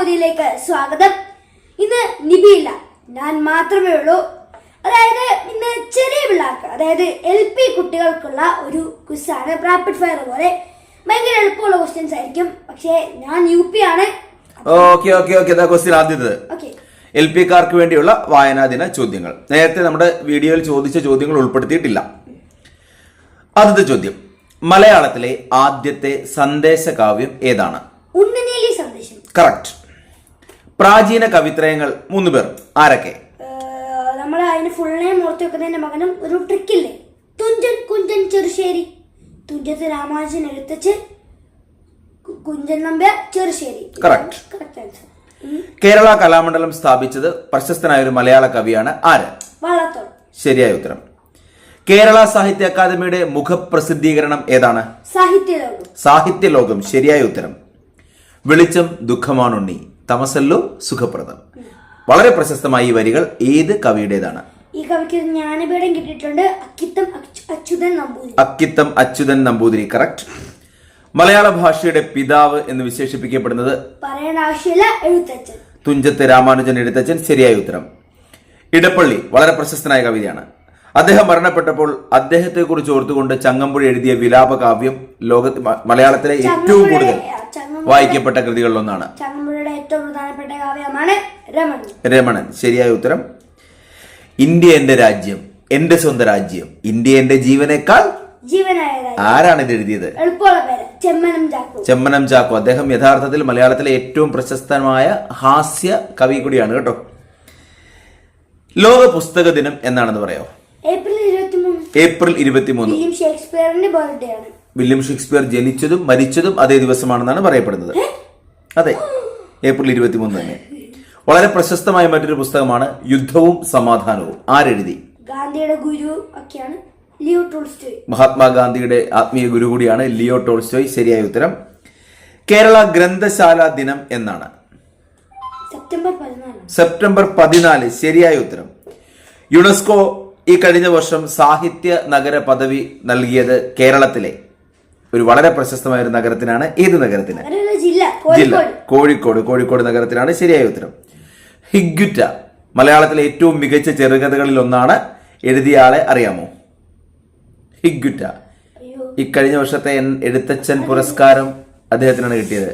പൊതിയിലേക്ക് സ്വാഗതം. ഇന്ന് നിബിയില്ല. ഞാൻ മാത്രമേ ഉള്ളൂ. അതായത് ഇന്ന് ചെറിയ പിള്ളേർക്ക് അതായത് എൽ പി കുട്ടികൾക്കുള്ള ഒരു ക്വിസാണ് റാപ്പിഡ് ഫയർ പോലെ ഭയങ്കര എളുപ്പമുള്ള ക്വസ്റ്റ്യൻസ് ആയിരിക്കും. പക്ഷേ ഞാൻ യു പി ആണ്. ഓക്കെ ഓക്കെ ഓക്കെ ക്വസ്റ്റ്യൻ ആദ്യത്തത്. എൽ പി കാർക്ക് വേണ്ടിയുള്ള വായനാ ദിന ചോദ്യങ്ങൾ. നേരത്തെ നമ്മുടെ വീഡിയോയിൽ ചോദിച്ച ചോദ്യങ്ങൾ ഉൾപ്പെടുത്തിയിട്ടില്ല. ആദ്യത്തെ ചോദ്യം. മലയാളത്തിലെ ആദ്യത്തെ സന്ദേശ കാവ്യം ഏതാണ് കറക്റ്റ് പ്രാചീന കവിത്രയങ്ങൾ മൂന്ന് പേർ. ആരൊക്കെ? നമ്മൾ അതിന് ഫുൾ നെയിം ഓർത്ത് വെക്കുന്നതിന്റെ മകനും ഒരു ട്രിക്കില്ലേ Thunchan Kunchan Cherusseri. Thunchath Ramanujan Ezhuthachan Kunchan Nambiar Cherusseri. Correct. Correct answer Kerala Kalamandalam സ്ഥാപിച്ചത് പ്രശസ്തനായ ഒരു മലയാള കവിയാണ്. ആര്? വളത്തോൾ ശരിയായ ഉത്തരം. കേരള സാഹിത്യ അക്കാദമിയുടെ മുഖപ്രസിദ്ധീകരണം ഏതാണ്? സാഹിത്യ ലോകം സാഹിത്യ ലോകം ശരിയായ ഉത്തരം. വെളിച്ചം ദുഃഖമാണുണ്ണി തമസല്ലോ സുഖപ്രദം. വളരെ പ്രശസ്തമായ ഈ വരികൾ ഏത് കവിയുടേതാണ്? ഈ കവിക്ക് ജ്ഞാനപീഠം കിട്ടിയിട്ടുണ്ട്. അക്കിത്തം അച്യുതൻ നമ്പൂതിരി. അക്കിത്തം അച്യുതൻ നമ്പൂതിരി കറക്റ്റ് മലയാള ഭാഷയുടെ പിതാവ് എന്ന് വിശേഷിപ്പിക്കപ്പെടുന്നത് പറയേണ്ട ആവശ്യമില്ല എഴുത്തച്ഛൻ. തുഞ്ചത്ത് രാമാനുജൻ എഴുത്തച്ഛൻ ശരിയായ ഉത്തരം. ഇടപ്പള്ളി വളരെ പ്രശസ്തനായ കവിതയാണ്. അദ്ദേഹം മരണപ്പെട്ടപ്പോൾ അദ്ദേഹത്തെ കുറിച്ച് ഓർത്തുകൊണ്ട് ചങ്ങമ്പുഴ എഴുതിയ വിലാപ കാവ്യം ലോകത്ത് മലയാളത്തിലെ ഏറ്റവും കൂടുതൽ വായിക്കപ്പെട്ട കൃതികളിലൊന്നാണ്. ചങ്ങമ്പുഴയുടെ ഏറ്റവും പ്രധാനപ്പെട്ട കാവ്യമാണ് രമണി രമണൻ. ശരിയായ ഉത്തരം. ഇന്ത്യ എന്റെ രാജ്യം എന്റെ സ്വന്തം രാജ്യം ഇന്ത്യ എന്റെ ജീവനേക്കാൾ ആരാണ് ഇത് എഴുതിയത്? ചെമ്മനം ചാക്കോ. അദ്ദേഹം യഥാർത്ഥത്തിൽ മലയാളത്തിലെ ഏറ്റവും പ്രശസ്തമായ ഹാസ്യ കവി കൂടിയാണ് കേട്ടോ. ലോക പുസ്തക ദിനം എന്നാണെന്ന് പറയാമോ ഏപ്രിൽ ഇരുപത്തിമൂന്ന്. വില്യം ഷേക്സ്പിയർ ജനിച്ചതും മരിച്ചതും അതേ ദിവസമാണെന്നാണ് പറയപ്പെടുന്നത്. അതെ ഏപ്രിൽ ഇരുപത്തിമൂന്ന് തന്നെ. വളരെ പ്രശസ്തമായ മറ്റൊരു പുസ്തകമാണ് യുദ്ധവും സമാധാനവും. ആരെഴുതി? ഗാന്ധിയുടെ ഗുരു ഒക്കെയാണ് ലിയോ ടോൾസ്റ്റോയ്. മഹാത്മാഗാന്ധിയുടെ ആത്മീയ ഗുരു കൂടിയാണ് ലിയോ ടോൾസ്റ്റോയ്. ശരിയായ ഉത്തരം കേരള ഗ്രന്ഥശാല ദിനം എന്നാണ്. സെപ്റ്റംബർ പതിനാല്. സെപ്റ്റംബർ പതിനാല് ശരിയായ ഉത്തരം. യുനെസ്കോ ഈ കഴിഞ്ഞ വർഷം സാഹിത്യ നഗര പദവി നൽകിയത് കേരളത്തിലെ. ഒരു വളരെ പ്രശസ്തമായ ഒരു നഗരത്തിനാണ് ഏത് നഗരത്തിന്? ജില്ല കോഴിക്കോട്. കോഴിക്കോട് നഗരത്തിനാണ് നഗരത്തിലാണ് ശരിയായ ഉത്തരം. ഹിഗുറ്റ മലയാളത്തിലെ ഏറ്റവും മികച്ച ചെറുകഥകളിൽ ഒന്നാണ് എഴുതിയ ആളെ അറിയാമോ? ഹിഗുറ്റ ഈ ഇക്കഴിഞ്ഞ വർഷത്തെ എഴുത്തച്ഛൻ പുരസ്കാരം അദ്ദേഹത്തിനാണ് കിട്ടിയത്.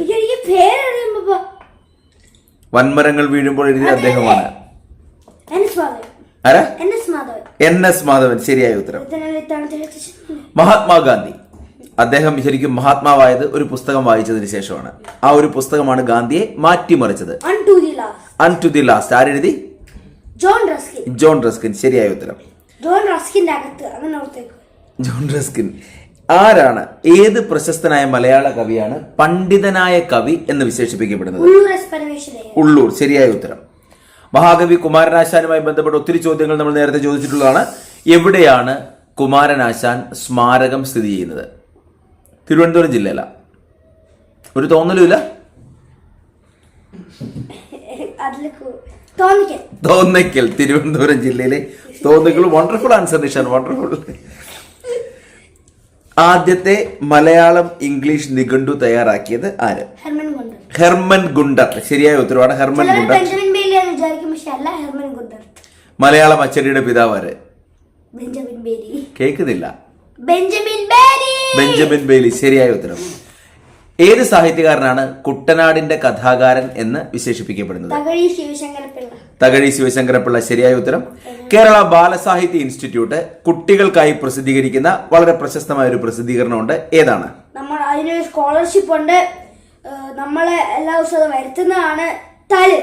വൻമരങ്ങൾ വീഴുമ്പോൾ എഴുതിയ അദ്ദേഹമാണ്. ആരാ? N S Madhavan. ശരിയായ ഉത്തരം. മഹാത്മാഗാന്ധി. അദ്ദേഹം ശരിക്കും മഹാത്മാവായത് ഒരു പുസ്തകം വായിച്ചതിന് ശേഷമാണ്. ആ ഒരു പുസ്തകമാണ് ഗാന്ധിയെ മാറ്റിമറിച്ചത്. Unto the last ആരെഴുതി? John Ruskin. John Ruskin. ശരിയായ ഉത്തരം. ജോൺ റസ്കിന്റെ അകത്ത് അങ്ങനെ ജോൺ റസ്കിൻ. ആരാണ് ഏത് പ്രശസ്തനായ മലയാള കവിയാണ് പണ്ഡിതനായ കവി എന്ന് വിശേഷിപ്പിക്കപ്പെടുന്നത്? ഉള്ളൂർ. ശരിയായ ഉത്തരം. മഹാകവി കുമാരനാശാനുമായി ബന്ധപ്പെട്ട ഒത്തിരി ചോദ്യങ്ങൾ നമ്മൾ നേരത്തെ ചോദിച്ചിട്ടുള്ളതാണ്. എവിടെയാണ് കുമാരനാശാൻ സ്മാരകം സ്ഥിതി ചെയ്യുന്നത്? തിരുവനന്തപുരം ജില്ലയില. ഒരു തോന്നലുമില്ല? തോന്നിക്കൽ. തോന്നയ്ക്കൽ തിരുവനന്തപുരം ജില്ലയിലെ Thonnakkal wonderful answer Nishan wonderful ആദ്യത്തെ മലയാളം ഇംഗ്ലീഷ് നിഘണ്ടു തയ്യാറാക്കിയത് ആര്? Hermann Gundert. ശരിയായ ഉത്തരവാണ് ഹെർമൻ ഗുണ്ടർ ബെഞ്ചമിൻ ബേലി എന്ന് വിചാരിക്കും പക്ഷെ അല്ല ഹെർമൻ ഗുണ്ടർ മലയാളം അച്ചടിയുടെ പിതാവ് ബെഞ്ചമിൻ ബേലി കേൾക്കുന്നില്ല. Benjamin Bailey Benjamin Bailey. ശരിയായ ഉത്തരം. ഏത് സാഹിത്യകാരനാണ് കുട്ടനാടിന്റെ കഥാകാരൻ എന്ന് വിശേഷിപ്പിക്കപ്പെടുന്നത്? തകഴി ശിവശങ്കരപ്പിള്ള. ശരിയായ ഉത്തരം. കേരള ബാലസാഹിത്യ ഇൻസ്റ്റിറ്റ്യൂട്ട് കുട്ടികൾക്കായി പ്രസിദ്ധീകരിക്കുന്ന വളരെ പ്രശസ്തമായ ഒരു പ്രസിദ്ധീകരണമുണ്ട്. ഏതാണ്? നമ്മൾ അതിനൊരു സ്കോളർഷിപ്പ് ഉണ്ട്. നമ്മളെ എല്ലാ ദിവസവും വരുത്തുന്നതാണ് തളിർ.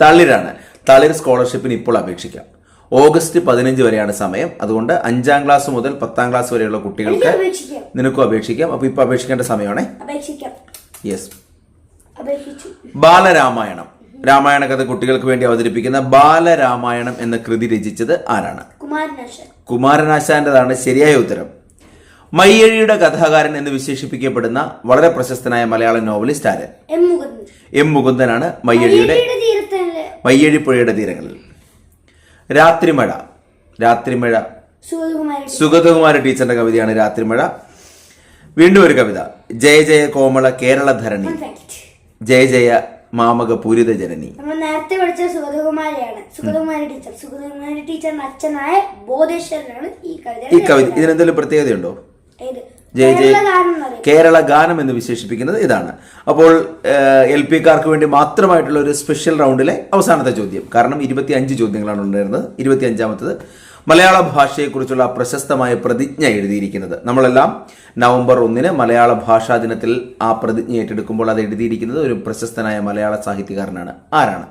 തളിരാണ്. തളിർ സ്കോളർഷിപ്പിന് ഇപ്പോൾ അപേക്ഷിക്കാം. ഓഗസ്റ്റ് പതിനഞ്ച് വരെയാണ് സമയം. അതുകൊണ്ട് അഞ്ചാം ക്ലാസ് മുതൽ പത്താം ക്ലാസ് വരെയുള്ള കുട്ടികൾക്ക് നിനക്കും അപേക്ഷിക്കാം. അപ്പൊ ഇപ്പൊ അപേക്ഷിക്കേണ്ട സമയമാണേ. യെസ് ബാലരാമായണം. രാമായണ കഥ കുട്ടികൾക്ക് വേണ്ടി അവതരിപ്പിക്കുന്ന ബാലരാമായണം എന്ന കൃതി രചിച്ചത് ആരാണ്? കുമാരനാശാന്റേതാണ് ശരിയായ ഉത്തരം. മയ്യഴിയുടെ കഥാകാരൻ എന്ന് വിശേഷിപ്പിക്കപ്പെടുന്ന വളരെ പ്രശസ്തനായ മലയാള നോവലിസ്റ്റ് ആര്? എം മുകുന്ദനാണ് മയ്യഴിയുടെ മയ്യഴി പുഴയുടെ മയ്യഴിപ്പുഴയുടെ തീരങ്ങളിൽ. രാത്രിമഴ. രാത്രിമഴ. സുഗതകുമാരി ടീച്ചറിന്റെ കവിതയാണ് രാത്രിമഴ. വീണ്ടും ഒരു കവിത. ജയ ജയ കോമള കേരള ധരണി. ജയ ജയ മാമക പൂരിത ജനനി. നമ്മൾ നേരത്തെ പഠിച്ച സുഗതകുമാരിയാണ്. സുഗതകുമാരി ടീച്ചർ. സുഗതകുമാരി ടീച്ചറിന്റെ അച്ഛനായ ബോധേശ്വരനാണ് ഈ കവിത ഈ കവിത. ഇതിനെന്തെങ്കിലും പ്രത്യേകതയുണ്ടോ? ജയ ജയ കേരള ഗാനം എന്ന് വിശേഷിപ്പിക്കുന്നത് ഇതാണ്. അപ്പോൾ എൽ പി കാർക്ക് വേണ്ടി മാത്രമായിട്ടുള്ള ഒരു സ്പെഷ്യൽ റൗണ്ടിലെ അവസാനത്തെ ചോദ്യം. കാരണം ഇരുപത്തി അഞ്ച് ചോദ്യങ്ങളാണ് ഉണ്ടായിരുന്നത്. ഇരുപത്തി അഞ്ചാമത്തത് മലയാള ഭാഷയെക്കുറിച്ചുള്ള പ്രശസ്തമായ പ്രതിജ്ഞ എഴുതിയിരിക്കുന്നത്. നമ്മളെല്ലാം നവംബർ ഒന്നിന് മലയാള ഭാഷാ ദിനത്തിൽ ആ പ്രതിജ്ഞ ഏറ്റെടുക്കുമ്പോൾ അത് എഴുതിയിരിക്കുന്നത് ഒരു പ്രശസ്തനായ മലയാള സാഹിത്യകാരനാണ്. ആരാണ്?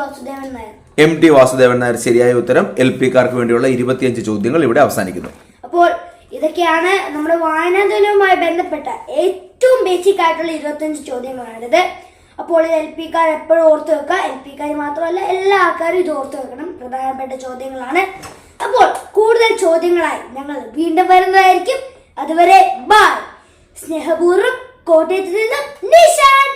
വാസുദേവൻ നായർ. എം ടി വാസുദേവൻ നായർ ശരിയായ ഉത്തരം എൽ കാർക്ക് വേണ്ടിയുള്ള ഇരുപത്തിയഞ്ച് ചോദ്യങ്ങൾ ഇവിടെ അവസാനിക്കുന്നു. അപ്പോൾ ഇതൊക്കെയാണ് നമ്മുടെ വായനാദിനവുമായി ബന്ധപ്പെട്ട ഏറ്റവും ബേസിക് ആയിട്ടുള്ള ഇരുപത്തിയഞ്ച് ചോദ്യങ്ങളാണിത് അപ്പോൾ ഇത് എൽ പിക്കാർ എപ്പോഴും ഓർത്ത് വെക്കുക. എൽ പിക്കാർ മാത്രമല്ല എല്ലാ ആൾക്കാരും ഇത് ഓർത്ത് വെക്കണം. പ്രധാനപ്പെട്ട ചോദ്യങ്ങളാണ്. അപ്പോൾ കൂടുതൽ ചോദ്യങ്ങളായി ഞങ്ങൾ വീണ്ടും വരുന്നതായിരിക്കും. അതുവരെ ബൈ സ്നേഹപൂർവം കോട്ടയത്ത് നിന്ന് നിഷാൻ